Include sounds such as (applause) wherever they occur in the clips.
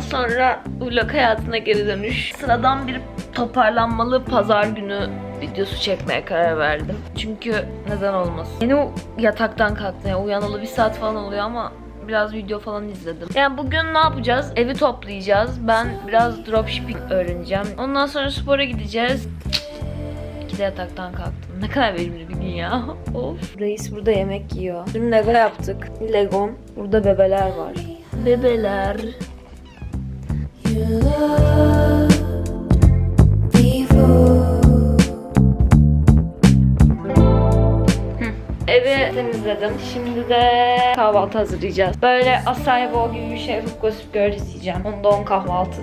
Ondan sonra vlog hayatına geri dönüş. Sıradan bir toparlanmalı pazar günü videosu çekmeye karar verdim. Çünkü neden olmasın. Yeni yataktan kalktım. Yani uyanalı bir saat falan oluyor ama biraz video falan izledim. Yani bugün ne yapacağız? Evi toplayacağız. Ben biraz dropshipping öğreneceğim. Ondan sonra spora gideceğiz. İkide yataktan kalktım. Ne kadar verimli bir gün ya. (laughs) of. Reis burada yemek yiyor. Dün Lego yaptık. Legom. Burada bebeler var. Bebeler. Evi temizledim. Şimdi de kahvaltı hazırlayacağız. Böyle acai bowl gibi bir şey yapıp gossip girl izleyeceğim. Onda 10 kahvaltı.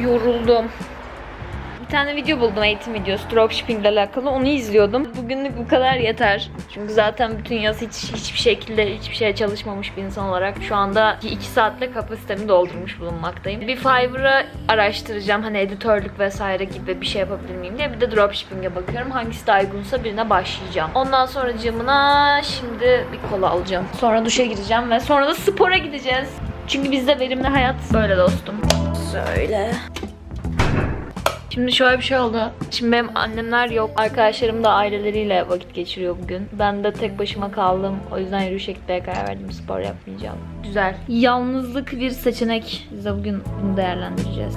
Yoruldum. Tane video buldum eğitim videosu dropshipping ile alakalı. Onu izliyordum. Bugünlük bu kadar yeter. Çünkü zaten bütün yaz hiç hiçbir şekilde hiçbir şeye çalışmamış bir insan olarak şu anda 2 saatle kapasitemi doldurmuş bulunmaktayım. Bir Fiverr'ı araştıracağım. Hani editörlük vesaire gibi bir şey yapabilir miyim diye. Bir de dropshipping'e bakıyorum. Hangisi daha uygunsa birine başlayacağım. Ondan sonra cımına şimdi bir kola alacağım. Sonra duşa gireceğim ve sonra da spora gideceğiz. Çünkü bizde verimli hayat böyle dostum. Söyle. Şimdi şöyle bir şey oldu. Şimdi benim annemler yok. Arkadaşlarım da aileleriyle vakit geçiriyor bugün. Ben de tek başıma kaldım. O yüzden yürüyüşe gitmeye karar verdim. Spor yapmayacağım. Güzel. Yalnızlık bir seçenek. Biz de bugün bunu değerlendireceğiz.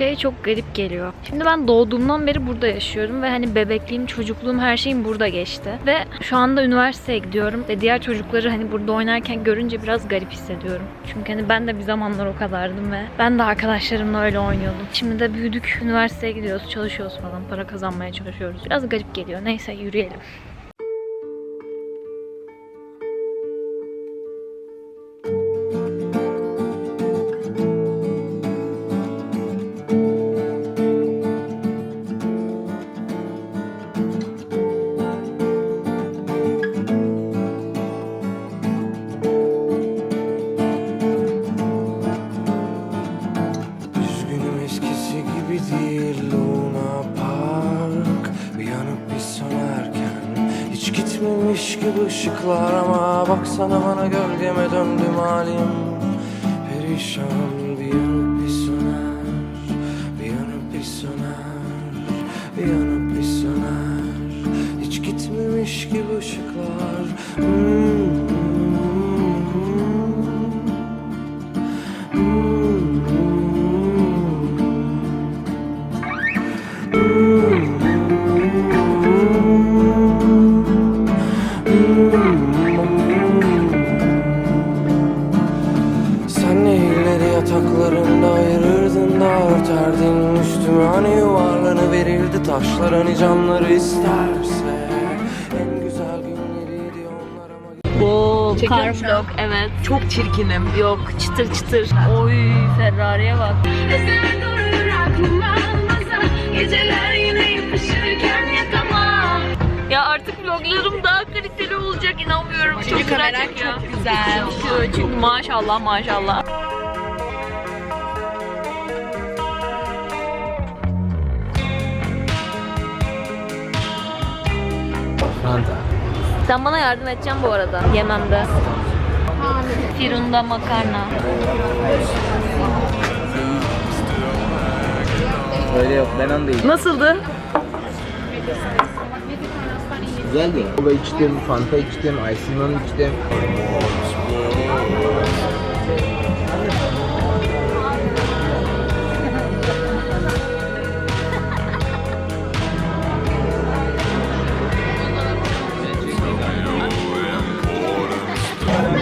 Şey çok garip geliyor. Şimdi ben doğduğumdan beri burada yaşıyorum ve hani bebekliğim, çocukluğum her şeyim burada geçti. Ve şu anda üniversiteye gidiyorum ve diğer çocukları hani burada oynarken görünce biraz garip hissediyorum. Çünkü hani ben de bir zamanlar o kadardım ve ben de arkadaşlarımla öyle oynuyordum. Şimdi de büyüdük, üniversiteye gidiyoruz, çalışıyoruz falan, para kazanmaya çalışıyoruz. Biraz garip geliyor. Neyse yürüyelim. Hiç gitmemiş gibi ışıklar ama Baksana bana gölgeme döndüm halim. Perişan bir yanıp bir söner Bir yanıp bir söner Bir yanıp bir söner. Hiç gitmemiş gibi ışıklar. Hmm. Sen Bu car vlog evet. Çok çirkinim. Yok çıtır çıtır. Oy Ferrari'ye bak. Eser durur aklım almasa Geceler yine yapışırken yatamam Ya artık vloglarım daha kaliteli olacak inanmıyorum. Çok güzel çekiyor. çok güzel. Çünkü, çünkü maşallah maşallah. Fanta Sen bana yardım edeceksin bu arada yememde. Firunda makarna. Öyle yok ben onu değil. Nasıldı? Güzeldi. Kola içtim, Fanta içtim, Ice içtim.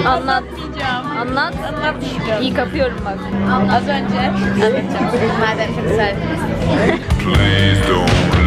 Anlat. Anlat. İyi kapıyorum bak. Az önce anlatacağım. Madem çok güzel. Please do